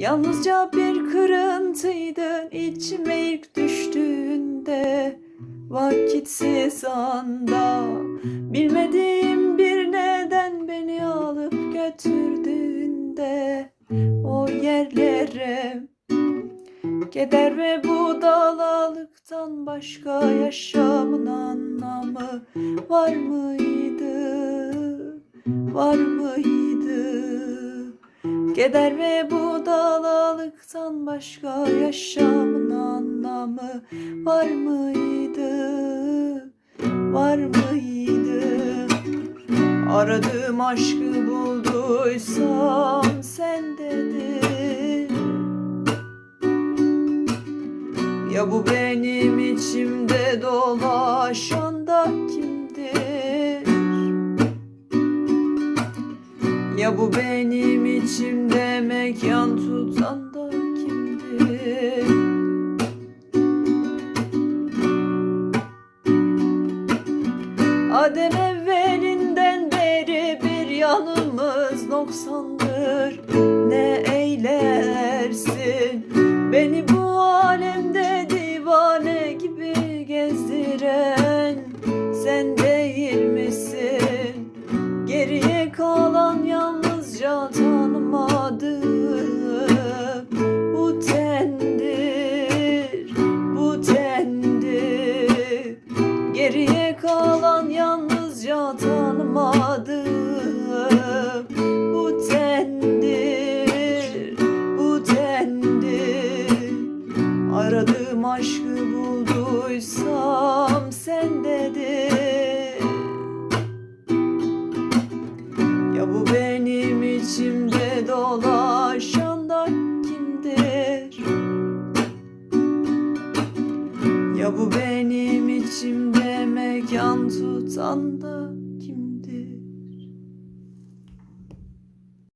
Yalnızca bir kırıntıydın içime ilk düştüğünde Vakitsiz anda Bilmediğim bir neden beni alıp götürdüğünde O yerlere Keder ve budalalıktan başka yaşamın anlamı var mıydı? Var mıydı? Keder ve budalalıktan başka yaşamın anlamı var mıydı? Var mıydı? Aradığım aşkı bulduysam sen dedin Ya bu benim içimde dolaşan da kimdir? Ya bu benim içimde mekan tutan da kimdir? Adem evvelinden beri bir yanımız noksandır. Ne eylersin? Beni bu alemde divane gibi gezdiren Sen değil misin Geriye kalan yalnızca tanımadığım. Bu tendir, bu tendir. Aradığım aşkı bulduysam sen dedin. Ya bu benim içimde dolaşan da kimdir? Ya bu benim içimde mekan tutan da